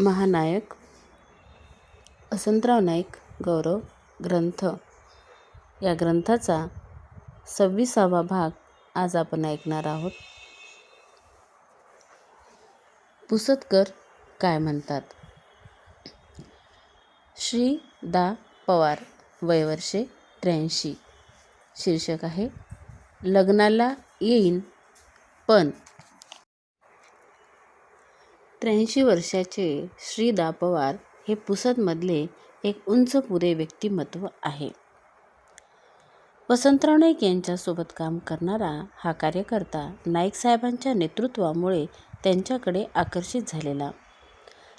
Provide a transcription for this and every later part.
महानायक वसंतराव नाईक गौरव ग्रंथ. या ग्रंथाचा सव्वीसावा भाग आज आपण ऐकणार आहोत. पुसदकर काय म्हणतात? श्री दा पवार वयवर्षे त्र्याऐंशी. शीर्षक आहे लग्नाला येईन पण त्र्याऐंशी वर्षाचे श्री दा पवार हे पुसदमधले एक उंच पुरे व्यक्तिमत्व आहे. वसंतराव नाईक यांच्यासोबत काम करणारा हा कार्यकर्ता नाईक साहेबांच्या नेतृत्वामुळे त्यांच्याकडे आकर्षित झालेला.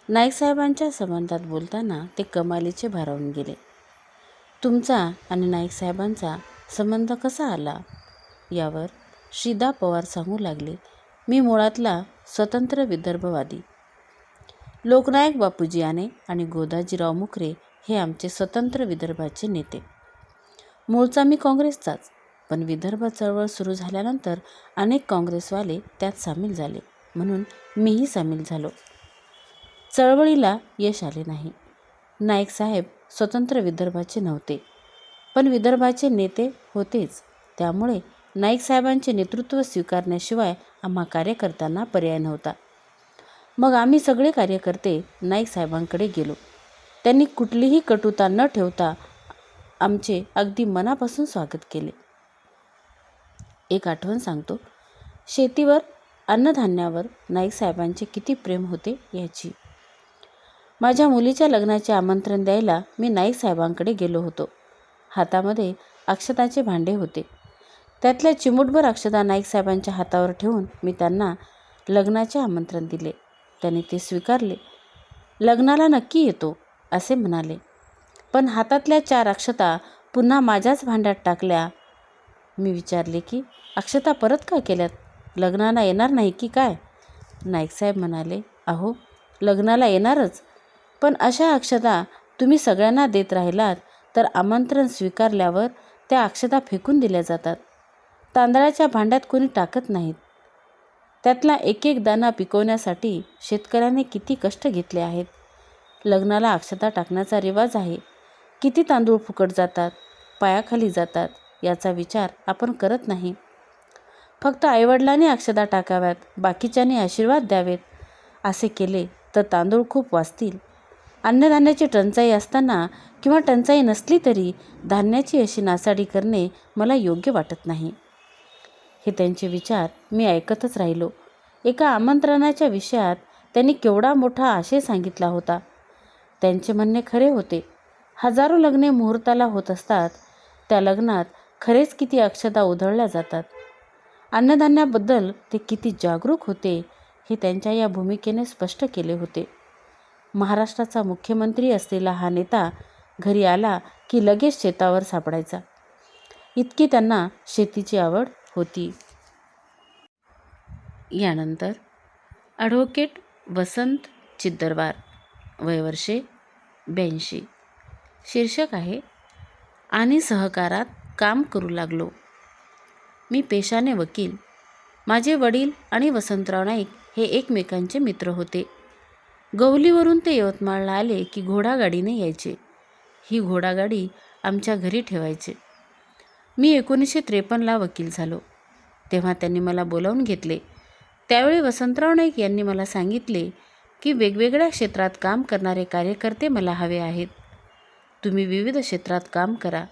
नाईक साहेबांच्या संबंधात बोलताना ते कमालीचे भारावून गेले. तुमचा आणि नाईक साहेबांचा संबंध कसा आला? यावर श्रीदा पवार सांगू लागले. मी मुळातला स्वतंत्र विदर्भवादी. लोकनायक बापूजी आने आणि गोदाजीराव मुखरे हे आमचे स्वतंत्र विदर्भाचे नेते. मूळचा मी काँग्रेसचाच पण विदर्भ चळवळ सुरू झाल्यानंतर अनेक काँग्रेसवाले त्यात सामील झाले म्हणून मीही सामील झालो. चळवळीला यश आले नाही. नाईक साहेब स्वतंत्र विदर्भाचे नव्हते पण विदर्भाचे नेते होतेच. त्यामुळे नाईक साहेबांचे नेतृत्व स्वीकारण्याशिवाय आम्हा कार्यकर्त्यांना पर्याय नव्हता. मग आम्ही सगळे कार्यकर्ते नाईक साहेबांकडे गेलो. त्यांनी कुठलीही कटुता न ठेवता आमचे अगदी मनापासून स्वागत केले. एक आठवण सांगतो. शेतीवर अन्नधान्यावर नाईक साहेबांचे किती प्रेम होते याची. माझ्या मुलीच्या लग्नाचे आमंत्रण द्यायला मी नाईक साहेबांकडे गेलो होतो. हातामध्ये अक्षताचे भांडे होते. त्यातल्या चिमूटभर अक्षदा नाईक साहेबांच्या हातावर ठेवून मी त्यांना लग्नाचे आमंत्रण दिले. त्यांनी ते स्वीकारले. लग्नाला नक्की येतो असे म्हणाले. पण हातातल्या चार अक्षता पुन्हा माझ्याच भांड्यात टाकल्या. मी विचारले की अक्षता परत का केल्यात? लग्नाला येणार नाही की काय? नाईकसाहेब म्हणाले अहो लग्नाला येणारच. पण अशा अक्षता तुम्ही सगळ्यांना देत राहिलात तर आमंत्रण स्वीकारल्यावर त्या अक्षता फेकून दिल्या जातात. तांदळाच्या भांड्यात कोणी टाकत नाहीत. त्यातला एक एक दाना पिकवण्यासाठी शेतकऱ्याने किती कष्ट घेतले आहेत. लग्नाला अक्षता टाकण्याचा रिवाज आहे. किती तांदूळ फुकट जातात पायाखाली जातात याचा विचार आपण करत नाही. फक्त आईवडिलांनी अक्षता टाकाव्यात बाकीच्यांनी आशीर्वाद द्यावेत असे केले तर तांदूळ खूप वाचतील. अन्नधान्याची टंचाई असताना किंवा टंचाई नसली तरी धान्याची अशी नासाडी करणे मला योग्य वाटत नाही. हे त्यांचे विचार मी ऐकतच राहिलो. एका आमंत्रणाच्या विषयात त्यांनी केवढा मोठा आशय सांगितला होता. त्यांचे म्हणणे खरे होते. हजारो लग्ने मुहूर्ताला होत असतात. त्या लग्नात खरेच किती अक्षता उधळल्या जातात. अन्नधान्याबद्दल ते किती जागरूक होते हे त्यांच्या या भूमिकेने स्पष्ट केले होते. महाराष्ट्राचा मुख्यमंत्री असलेला हा नेता घरी आला की लगेच शेतावर सापडायचा. इतकी त्यांना शेतीची आवड होती. यानंतर ॲडव्होकेट वसंत चिद्दरवार वयवर्षे ब्याऐंशी. शीर्षक आहे आणि सहकारात काम करू लागलो. मी पेशाने वकील. माझे वडील आणि वसंतराव नाईक हे एकमेकांचे मित्र होते. गवलीवरून ते यवतमाळला आले की घोडागाडीने यायचे. ही घोडागाडी आमच्या घरी ठेवायचे. मी एकोणीसशे त्रेपन्नला वकील झालो. तेव्हा त्यांनी मला बोलावून घेतले. त्यावेळी वसंतराव नाईक यांनी मला सांगितले की वेगवेगळ्या क्षेत्रात काम करणारे कार्यकर्ते मला हवे आहेत. तुम्ही विविध क्षेत्रात काम करा.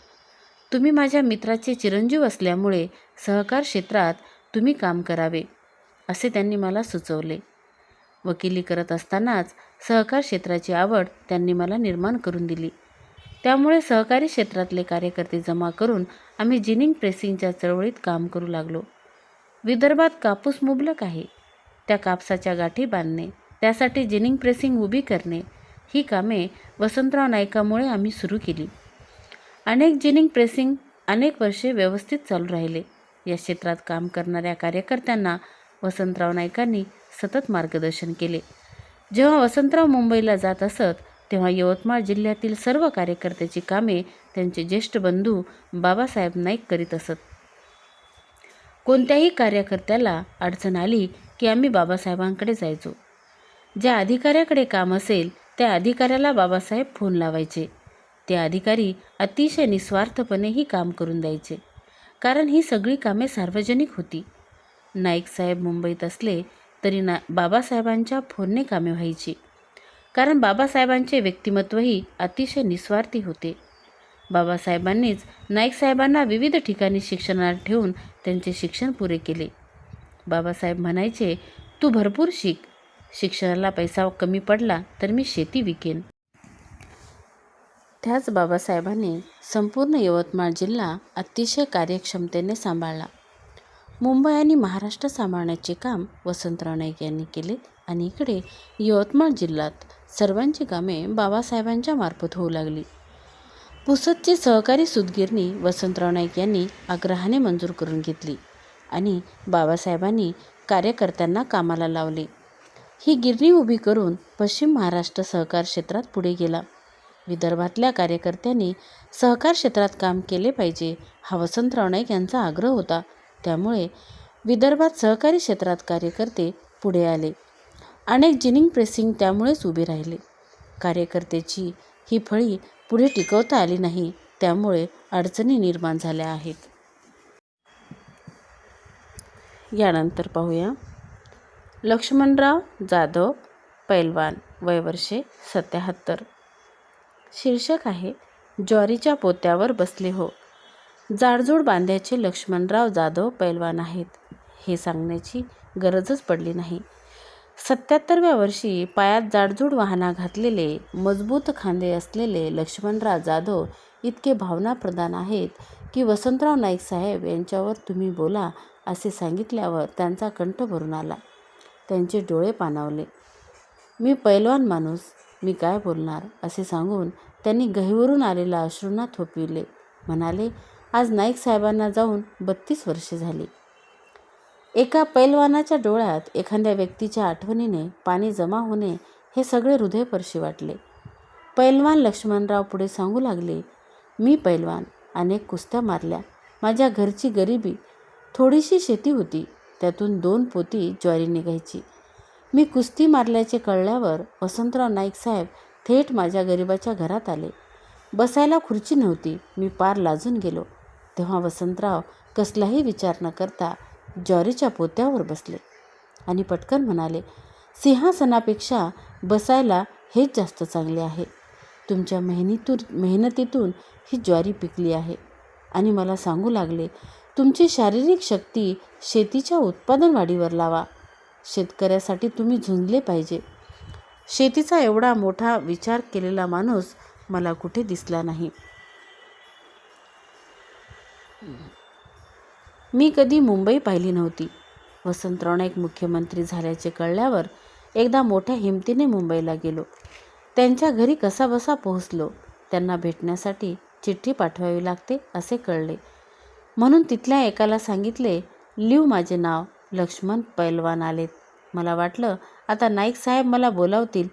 तुम्ही माझ्या मित्राचे चिरंजीव असल्यामुळे सहकार क्षेत्रात तुम्ही काम करावे असे त्यांनी मला सुचवले. वकिली करत असतानाच सहकार क्षेत्राची आवड त्यांनी मला निर्माण करून दिली. त्यामुळे सहकारी क्षेत्रातले कार्यकर्ते जमा करून आम्ही जिनिंग प्रेसिंगच्या चळवळीत काम करू लागलो. विदर्भात कापूस मुबलक आहे. त्या कापसाच्या गाठी बांधणे त्यासाठी जिनिंग प्रेसिंग उभी करणे ही कामे वसंतराव नाईकामुळे आम्ही सुरू केली. अनेक जिनिंग प्रेसिंग अनेक वर्षे व्यवस्थित चालू राहिले. या क्षेत्रात काम करणाऱ्या कार्यकर्त्यांना वसंतराव नाईकांनी सतत मार्गदर्शन केले. जेव्हा वसंतराव मुंबईला जात असत तेव्हा यवतमाळ जिल्ह्यातील सर्व कार्यकर्त्याची कामे त्यांचे ज्येष्ठ बंधू बाबासाहेब नाईक करीत असत. कोणत्याही कार्यकर्त्याला अडचण आली की आम्ही बाबासाहेबांकडे जायचो. ज्या अधिकाऱ्याकडे काम असेल त्या अधिकाऱ्याला बाबासाहेब फोन लावायचे. ते अधिकारी अतिशय निस्वार्थपणे ही काम करून द्यायचे. कारण ही सगळी कामे सार्वजनिक होती. नाईक साहेब मुंबईत असले तरी ना बाबासाहेबांच्या फोनने कामे व्हायची. कारण बाबासाहेबांचे व्यक्तिमत्वही अतिशय निस्वार्थी होते. बाबासाहेबांनीच नाईक साहेबांना विविध ठिकाणी शिक्षणात ठेवून त्यांचे शिक्षण पुरे केले. बाबासाहेब म्हणायचे तू भरपूर शिक. शिक्षणाला पैसा कमी पडला तर मी शेती विकेन. त्याच बाबासाहेबांनी संपूर्ण यवतमाळ जिल्हा अतिशय कार्यक्षमतेने सांभाळला. मुंबई आणि महाराष्ट्र सांभाळण्याचे काम वसंतराव नाईक यांनी केले आणि इकडे यवतमाळ जिल्ह्यात सर्वांची कामे बाबासाहेबांच्या मार्फत होऊ लागली. पुसदची सहकारी सुतगिरणी वसंतराव नाईक यांनी आग्रहाने मंजूर करून घेतली आणि बाबासाहेबांनी कार्यकर्त्यांना कामाला लावले. ही गिरणी उभी करून पश्चिम महाराष्ट्र सहकार क्षेत्रात पुढे गेला. विदर्भातल्या कार्यकर्त्यांनी सहकार क्षेत्रात काम केले पाहिजे हा वसंतराव नाईक यांचा आग्रह होता. त्यामुळे विदर्भात सहकारी क्षेत्रात कार्यकर्ते पुढे आले. अनेक जिनिंग प्रेसिंग त्यामुळेच उभे राहिले. कार्यकर्त्याची ही फळी पुढे टिकवता आली नाही त्यामुळे अडचणी निर्माण झाल्या आहेत. यानंतर पाहूया. लक्ष्मणराव जाधव पैलवान वयवर्षे सत्याहत्तर. शीर्षक आहे ज्वारीच्या पोत्यावर बसले हो. जाडजूड बांध्याचे लक्ष्मणराव जाधव पैलवान आहेत. हे सांगण्याची गरजच पडली नाही. सत्याहत्तरव्या वर्षी पायात जाडजूड वाहना घातलेले मजबूत खांदे असलेले लक्ष्मणराव जाधव इतके भावनाप्रधान आहेत की वसंतराव नाईक साहेब यांच्यावर तुम्ही बोला असे सांगितल्यावर त्यांचा कंठ भरून आला. त्यांचे डोळे पाणावले. मी पैलवान माणूस मी काय बोलणार? असे सांगून त्यांनी गहीवरून आलेल्या अश्रूंना थोपविले. म्हणाले आज नाईक साहेबांना जाऊन बत्तीस वर्षे झाली. एका पैलवानाच्या डोळ्यात एखाद्या व्यक्तीच्या आठवणीने पाणी जमा होणे हे सगळे हृदयपर्शी वाटले. पैलवान लक्ष्मणराव पुढे सांगू लागले मी पैलवान. अनेक कुस्त्या मारल्या. माझ्या घरची गरिबी. थोडीशी शेती होती. त्यातून दोन पोती ज्वारी निघायची. मी कुस्ती मारल्याचे कळल्यावर वसंतराव नाईक साहेब थेट माझ्या गरिबाच्या घरात आले. बसायला खुर्ची नव्हती. मी पार लाजून गेलो. तेव्हा वसंतराव कसलाही विचार न करता ज्वारीच्या पोत्यावर बसले. आणि पटकन म्हणाले सिंहासनापेक्षा बसायला हेच जास्त चांगले आहे. तुमच्या मेहनीतून मेहनतीतून ही ज्वारी पिकली आहे. आणि मला सांगू लागले तुमची शारीरिक शक्ती शेतीच्या उत्पादन वाढीवर लावा. शेतकऱ्यासाठी तुम्ही झुंजले पाहिजे. शेतीचा एवढा मोठा विचार केलेला माणूस मला कुठे दिसला नाही. मी कधी मुंबई पाहिली नव्हती. वसंतराव नाईक मुख्यमंत्री झाल्याचे कळल्यावर एकदा मोठ्या हिमतीने मुंबईला गेलो. त्यांच्या घरी कसाबसा पोहोचलो. त्यांना भेटण्यासाठी चिठ्ठी पाठवावी लागते असे कळले. म्हणून तिथल्या एकाला सांगितले लिव माझे नाव लक्ष्मण पैलवान आलेत. मला वाटलं आता नाईक साहेब मला बोलावतील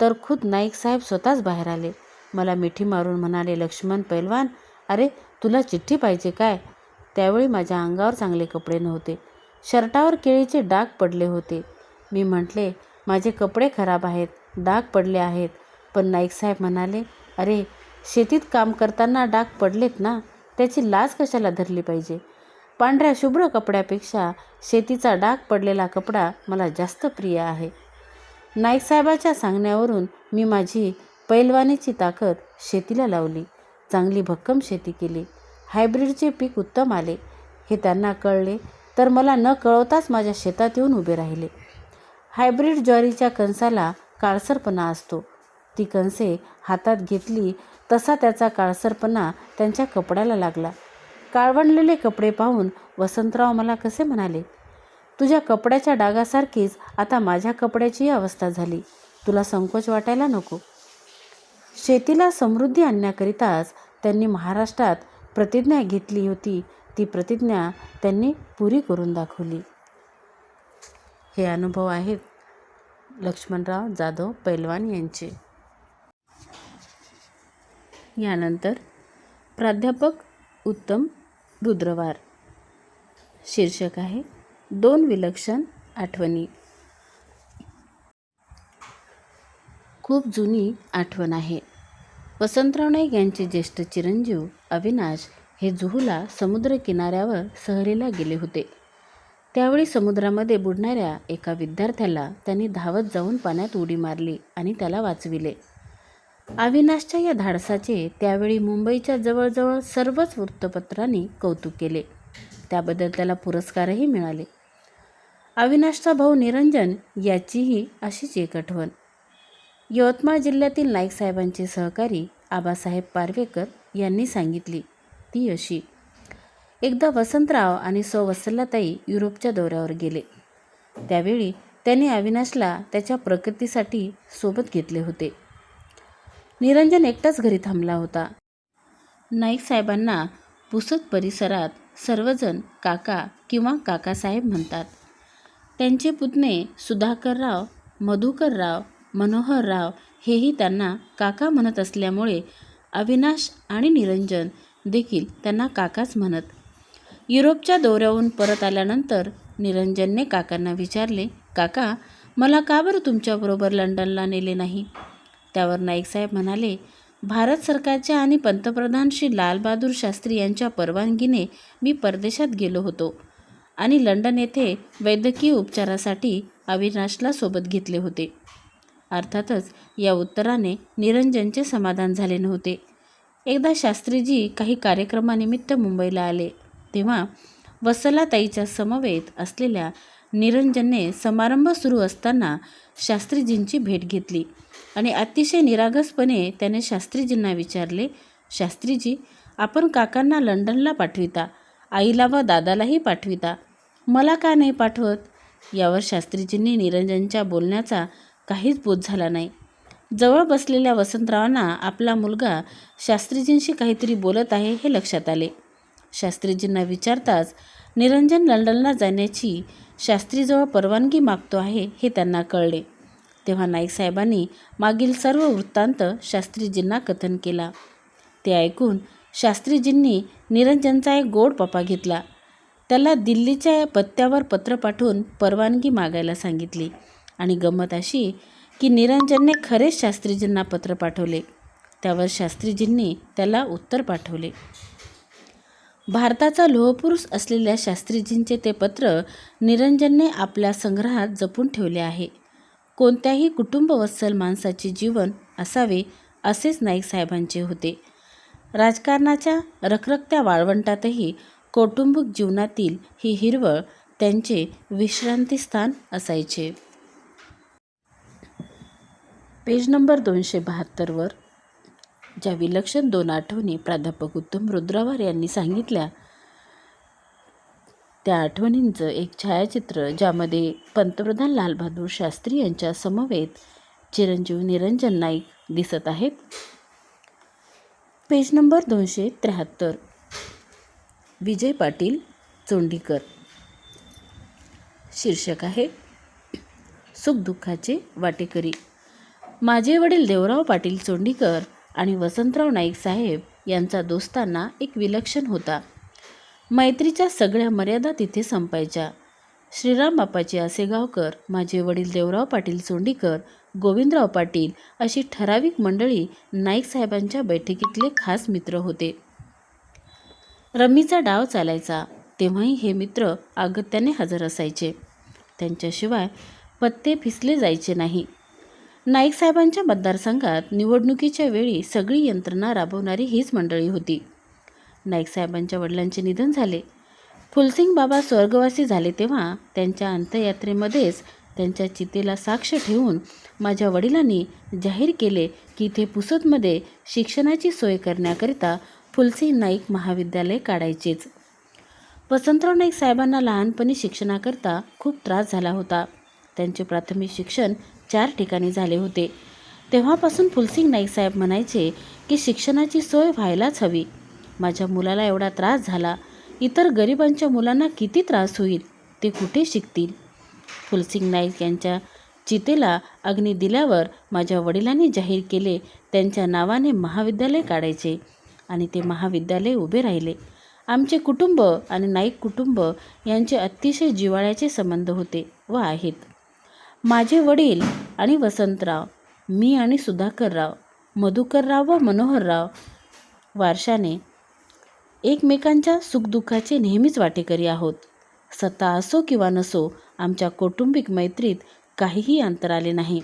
तर खुद नाईक साहेब स्वतःच बाहेर आले. मला मिठी मारून म्हणाले लक्ष्मण पैलवान अरे तुला चिठ्ठी पाहिजे काय? त्यावेळी माझ्या अंगावर चांगले कपडे नव्हते. शर्टावर केळीचे डाग पडले होते. मी म्हटले माझे कपडे खराब आहेत डाग पडले आहेत. पण नाईकसाहेब म्हणाले अरे शेतीत काम करताना डाग पडलेत ना त्याची लाज कशाला धरली पाहिजे? पांढऱ्या शुभ्र कपड्यापेक्षा शेतीचा डाग पडलेला कपडा मला जास्त प्रिय आहे. नाईकसाहेबाच्या सांगण्यावरून मी माझी पैलवानीची ताकद शेतीला लावली. चांगली भक्कम शेती केली. हायब्रिडचे पीक उत्तम आले. हे त्यांना कळले तर मला न कळवताच माझ्या शेतात येऊन उभे राहिले. हायब्रिड ज्वारीच्या कणसाला काळसरपणा असतो. ती कणसे हातात घेतली तसा त्याचा काळसरपणा त्यांच्या कपड्याला लागला. काळवंडलेले कपडे पाहून वसंतराव मला कसे म्हणाले तुझ्या कपड्याच्या डागासारखीच आता माझ्या कपड्याचीही अवस्था झाली. तुला संकोच वाटायला नको. शेतीला समृद्धी आणण्याकरिताच त्यांनी महाराष्ट्रात प्रतिज्ञा घेतली होती. ती प्रतिज्ञा त्यांनी पुरी करून दाखवली. हे अनुभव आहेत लक्ष्मणराव जाधव पैलवान यांचे. यानंतर प्राध्यापक उत्तम रुद्रवार. शीर्षक आहे दोन विलक्षण आठवणी. खूप जुनी आठवण आहे. वसंतराव नाईक यांचे ज्येष्ठ चिरंजीव अविनाश हे जुहूला समुद्रकिनाऱ्यावर सहलीला गेले होते. त्यावेळी समुद्रामध्ये बुडणाऱ्या एका विद्यार्थ्याला त्यांनी धावत जाऊन पाण्यात उडी मारली आणि त्याला वाचविले. अविनाशच्या या धाडसाचे त्यावेळी मुंबईच्या जवळजवळ सर्वच वृत्तपत्रांनी कौतुक केले. त्याबद्दल त्याला पुरस्कारही मिळाले. अविनाशचा भाऊ निरंजन याचीही अशीच एक आठवण. यवतमाळ जिल्ह्यातील नाईकसाहेबांचे सहकारी आबासाहेब पारवेकर यांनी सांगितली. ती अशी. एकदा वसंतराव आणि सौ वत्सलाताई युरोपच्या दौऱ्यावर गेले. त्यावेळी त्यांनी अविनाशला त्याच्या प्रकृतीसाठी सोबत घेतले होते. निरंजन एकटाच घरी थांबला होता. नाईक साहेबांना पुसत परिसरात सर्वजण काका किंवा काकासाहेब म्हणतात. त्यांचे पुतणे सुधाकरराव मधुकरराव मनोहरराव हेही त्यांना काका म्हणत असल्यामुळे अविनाश आणि निरंजन देखील त्यांना काकाच म्हणत. युरोपच्या दौऱ्याहून परत आल्यानंतर निरंजनने काकांना विचारले काका मला का बरं तुमच्याबरोबर लंडनला नेले नाही? त्यावर नाईकसाहेब म्हणाले भारत सरकारच्या आणि पंतप्रधान श्री लालबहादूर शास्त्री यांच्या परवानगीने मी परदेशात गेलो होतो आणि लंडन येथे वैद्यकीय उपचारासाठी अविनाशला सोबत घेतले होते. अर्थातच या उत्तराने निरंजनचे समाधान झाले नव्हते. एकदा शास्त्रीजी काही कार्यक्रमानिमित्त मुंबईला आले तेव्हा वसलाताईच्या समवेत असलेल्या निरंजनने समारंभ सुरू असताना शास्त्रीजींची भेट घेतली आणि अतिशय निरागसपणे त्याने शास्त्रीजींना विचारले शास्त्रीजी आपण काकांना लंडनला पाठविता आईला व दादालाही पाठविता मला का नाही पाठवत? यावर शास्त्रीजींनी निरंजनच्या बोलण्याचा काहीच बोध झाला नाही. जवळ बसलेल्या वसंतरावांना आपला मुलगा शास्त्रीजींशी काहीतरी बोलत आहे हे लक्षात आले. शास्त्रीजींना विचारताच निरंजन लंडनला जाण्याची शास्त्रीजवळ परवानगी मागतो आहे हे त्यांना कळले. तेव्हा नाईकसाहेबांनी मागील सर्व वृत्तांत शास्त्रीजींना कथन केला. ते ऐकून शास्त्रीजींनी निरंजनचा एक गोड पपा घेतला. त्याला दिल्लीच्या पत्त्यावर पत्र पाठवून परवानगी मागायला सांगितली. आणि गंमत अशी की निरंजनने खरेच शास्त्रीजींना पत्र पाठवले. त्यावर शास्त्रीजींनी त्याला उत्तर पाठवले. भारताचा लोहपुरुष असलेल्या शास्त्रीजींचे ते पत्र निरंजनने आपल्या संग्रहात जपून ठेवले आहे. कोणत्याही कुटुंबवत्सल माणसाचे जीवन असावे असेच नाईक साहेबांचे होते. राजकारणाच्या रखरखत्या वाळवंटातही कौटुंबिक जीवनातील ही हिरवळ त्यांचे विश्रांतीस्थान असायचे. पेज नंबर दोनशे बहात्तरवर ज्या विलक्षण दोन आठवणी प्राध्यापक उत्तम रुद्रावार यांनी सांगितल्या. त्या आठवणींचं एक छायाचित्र ज्यामध्ये पंतप्रधान लालबहादूर शास्त्री यांच्या समवेत चिरंजीव निरंजन नाईक दिसत आहेत. पेज नंबर दोनशे त्र्याहत्तर विजय पाटील चोंडीकर. शीर्षक आहे सुखदुःखाचे वाटेकरी. माझे वडील देवराव पाटील चोंडीकर आणि वसंतराव नाईक साहेब यांचा दोस्तांना एक विलक्षण होता. मैत्रीच्या सगळ्या मर्यादा तिथे संपायच्या. श्रीराम बापाचे आसेगावकर माझे वडील देवराव पाटील चोंडीकर गोविंदराव पाटील अशी ठराविक मंडळी नाईक साहेबांच्या बैठकीतले खास मित्र होते. रम्मीचा डाव चालायचा तेव्हाही हे मित्र आगत्याने हजर असायचे. त्यांच्याशिवाय पत्ते फिसले जायचे नाही. नाईक साहेबांच्या मतदारसंघात निवडणुकीच्या वेळी सगळी यंत्रणा राबवणारी हीच मंडळी होती. नाईक साहेबांच्या वडिलांचे निधन झाले. फुलसिंग बाबा स्वर्गवासी झाले तेव्हा त्यांच्या अंत्ययात्रेमध्येच त्यांच्या चितेला साक्ष ठेवून माझ्या वडिलांनी जाहीर केले की इथे पुसदमध्ये शिक्षणाची सोय करण्याकरिता फुलसिंग नाईक महाविद्यालय काढायचेच. वसंतराव नाईक साहेबांना लहानपणी शिक्षणाकरता खूप त्रास झाला होता. त्यांचे प्राथमिक शिक्षण चार ठिकाणी झाले होते. तेव्हापासून फुलसिंग नाईक साहेब म्हणायचे की शिक्षणाची सोय व्हायलाच हवी. माझ्या मुलाला एवढा त्रास झाला. इतर गरिबांच्या मुलांना किती त्रास होईल? ते कुठे शिकतील? फुलसिंग नाईक यांच्या चितेला अग्नी दिल्यावर माझ्या वडिलांनी जाहीर केले त्यांच्या नावाने महाविद्यालय काढायचे आणि ते महाविद्यालय उभे राहिले. आमचे कुटुंब आणि नाईक कुटुंब यांचे अतिशय जिव्हाळ्याचे संबंध होते व आहेत. माझे वडील आणि वसंतराव मी आणि सुधाकरराव मधुकरराव व मनोहरराव वारशाने एकमेकांच्या सुखदुःखाचे नेहमीच वाटेकरी आहोत. सत्ता असो किंवा नसो आमच्या कौटुंबिक मैत्रीत काहीही अंतर आले नाही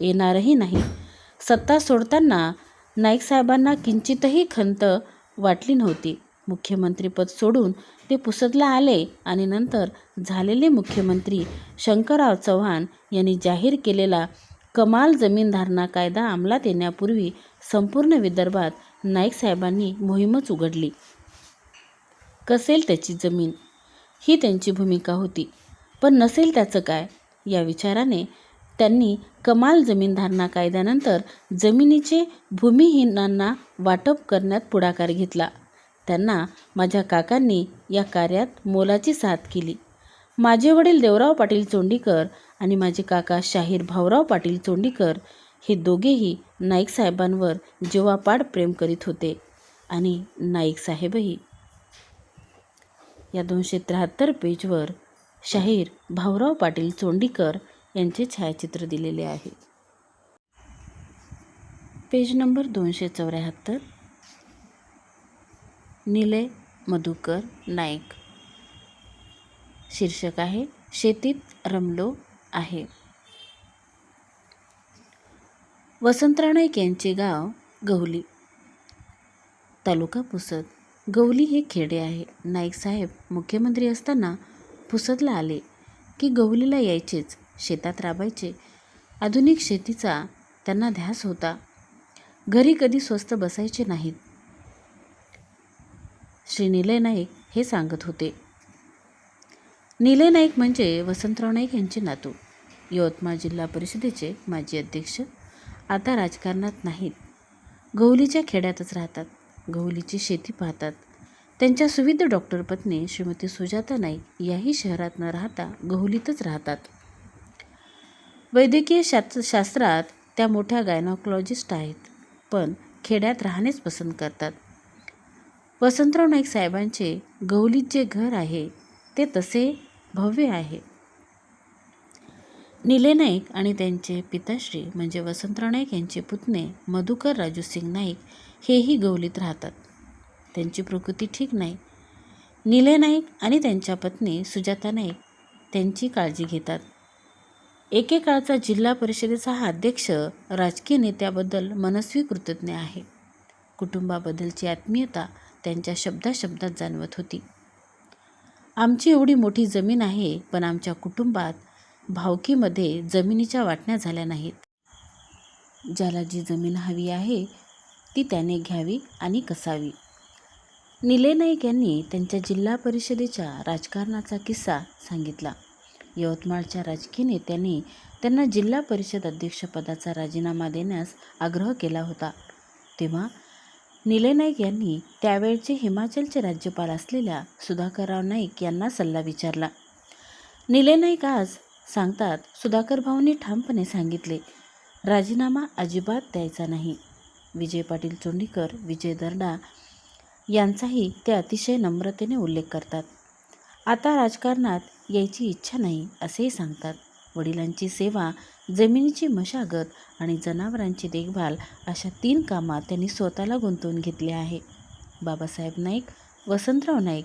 येणारही नाही. सत्ता सोडताना नाईकसाहेबांना किंचितही खंत वाटली नव्हती. मुख्यमंत्रीपद सोडून ते पुसदला आले आणि नंतर झालेले मुख्यमंत्री शंकरराव चव्हाण यांनी जाहीर केलेला कमाल जमीनधारणा कायदा अंमलात येण्यापूर्वी संपूर्ण विदर्भात नाईकसाहेबांनी मोहीमच उघडली. कसेल त्याची जमीन? ही त्यांची भूमिका होती. पण नसेल त्याचं काय? या विचाराने त्यांनी कमाल जमीनधारणा कायद्यानंतर जमिनीचे भूमिहीनांना वाटप करण्यात पुढाकार घेतला. त्यांना माझ्या काकांनी या कार्यात मोलाची साथ केली. माझे वडील देवराव पाटील चोंडीकर आणि माझे काका शाहीर भाऊराव पाटील चोंडीकर हे दोघेही नाईक साहेबांवर जीवापाड प्रेम करीत होते आणि नाईक साहेबही. या दोनशे त्र्याहत्तर पेजवर शाहीर भाऊराव पाटील चोंडीकर यांचे छायाचित्र दिलेले आहे. पेज नंबर दोनशे चौऱ्याहत्तर. निलय मधुकर नाईक. शीर्षक आहे शेतीत रमलो आहे. वसंतराव नाईक यांचे गाव गवली. तालुका पुसद. गवली हे खेडे आहे. नाईक साहेब मुख्यमंत्री असताना पुसदला आले की गवलीला यायचेच शेतात राबायचे. आधुनिक शेतीचा त्यांना ध्यास होता. घरी कधी स्वस्त बसायचे नाहीत. श्री निलय नाईक हे सांगत होते. निलय नाईक म्हणजे वसंतराव नाईक यांचे नातू. यवतमाळ जिल्हा परिषदेचे माजी अध्यक्ष. आता राजकारणात नाहीत. गवलीच्या खेड्यातच राहतात. गवलीची शेती पाहतात. त्यांच्या सुविध डॉक्टर पत्नी श्रीमती सुजाता नाईक याही शहरात न राहता गहुलीतच राहतात. वैद्यकीय शास्त्र शास्त्रात त्या मोठ्या गायनॉकॉलॉजिस्ट आहेत. पण खेड्यात राहणेच पसंत करतात. वसंतराव नाईक साहेबांचे गवलीत जे घर आहे ते तसे भव्य आहे. निले नाईक आणि त्यांचे पिताश्री म्हणजे वसंतराव नाईक यांचे पुतणे मधुकर राजू सिंग नाईक हेही गवलीत राहतात. त्यांची प्रकृती ठीक नाही. निले नाईक आणि त्यांच्या पत्नी सुजाता नाईक त्यांची काळजी घेतात. एकेकाळचा जिल्हा परिषदेचा हा अध्यक्ष राजकीय नेत्याबद्दल मनस्वी कृतज्ञ आहे. कुटुंबाबद्दलची आत्मीयता त्यांच्या शब्दाशब्दात जाणवत होती. आमची एवढी मोठी जमीन आहे पण आमच्या कुटुंबात भावकीमध्ये जमिनीच्या वाटण्या झाल्या नाहीत. ज्याला जी जमीन हवी आहे ती त्याने घ्यावी आणि कसावी. निले नाईक यांनी त्यांच्या जिल्हा परिषदेच्या राजकारणाचा किस्सा सांगितला. यवतमाळच्या राजकीय नेत्यांनी त्यांना जिल्हा परिषद अध्यक्षपदाचा राजीनामा देण्यास आग्रह केला होता. तेव्हा निले नाईक यांनी त्यावेळचे हिमाचलचे राज्यपाल असलेल्या सुधाकरराव नाईक यांना सल्ला विचारला. निले नाईक आज सांगतात सुधाकर भाऊंनी ठामपणे सांगितले राजीनामा अजिबात द्यायचा नाही. विजय पाटील चोंडीकर विजय दर्डा यांचाही ते अतिशय नम्रतेने उल्लेख करतात. आता राजकारणात यायची इच्छा नाही असेही सांगतात. वडिलांची सेवा जमिनीची मशागत आणि जनावरांची देखभाल अशा तीन कामात त्यांनी स्वतःला गुंतवून घेतले आहे. बाबासाहेब नाईक वसंतराव नाईक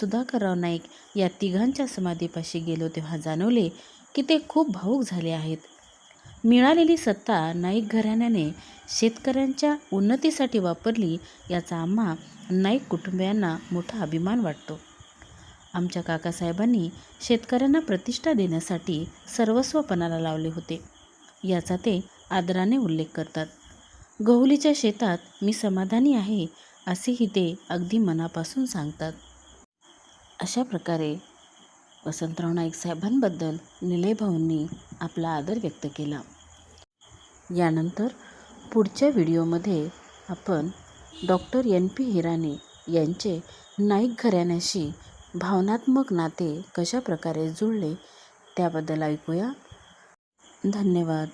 सुधाकरराव नाईक या तिघांच्या समाधीपाशी गेलो तेव्हा जाणवले की ते खूप भावूक झाले आहेत. मिळालेली सत्ता नाईक घराण्याने शेतकऱ्यांच्या उन्नतीसाठी वापरली याचा आम्हा नाईक कुटुंबियांना मोठा अभिमान वाटतो. आमच्या काकासाहेबांनी शेतकऱ्यांना प्रतिष्ठा देण्यासाठी सर्वस्व पणाला लावले होते. याचा ते आदराने उल्लेख करतात. गहुलीच्या शेतात मी समाधानी आहे असेही ते अगदी मनापासून सांगतात. अशा प्रकारे वसंतराव नाईक साहेबांबद्दल निलय भाऊंनी आपला आदर व्यक्त केला. यानंतर पुढच्या व्हिडिओमध्ये आपण डॉक्टर एन पी हिराणे यांचे नाईक घराण्याशी भावनात्मक नाते कशा प्रकारे जुळले त्याबद्दल ऐकूया. धन्यवाद.